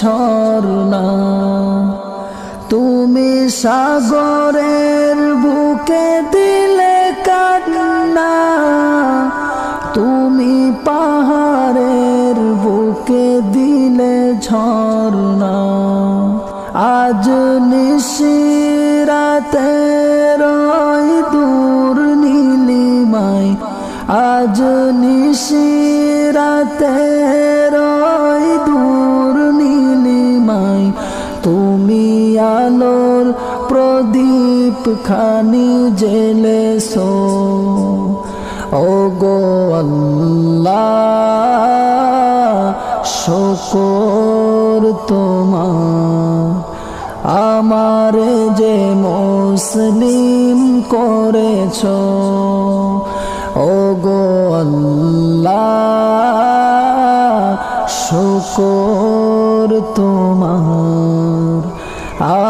ঝর্ণা। তুমি সাগরের বুকে দিলে কান্না। তুমি পাহাড়ের বুকে দিলে ঝর্ণা। আজ নিশিরাতে রই দূর নীলিমাই আজ নিশিরাতে খানি জেলেছো ও গো আল্লাহ তোমার। আমার যে মুসলিম করেছ ও গো আল্লাহ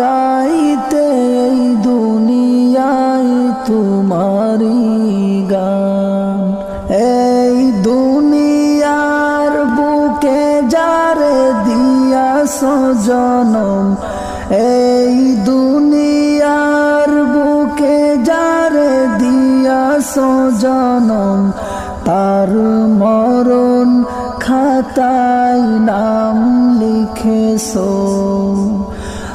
গাইতে এই দুনিয়ায় তোমারি গান। এই দুনিয়ার বুকে যারে দিয়াছ জনম, এই দুনিয়ার বুকে যারে দিয়াছ জনম, তার মরণ খাতায় নাম লিখেছো।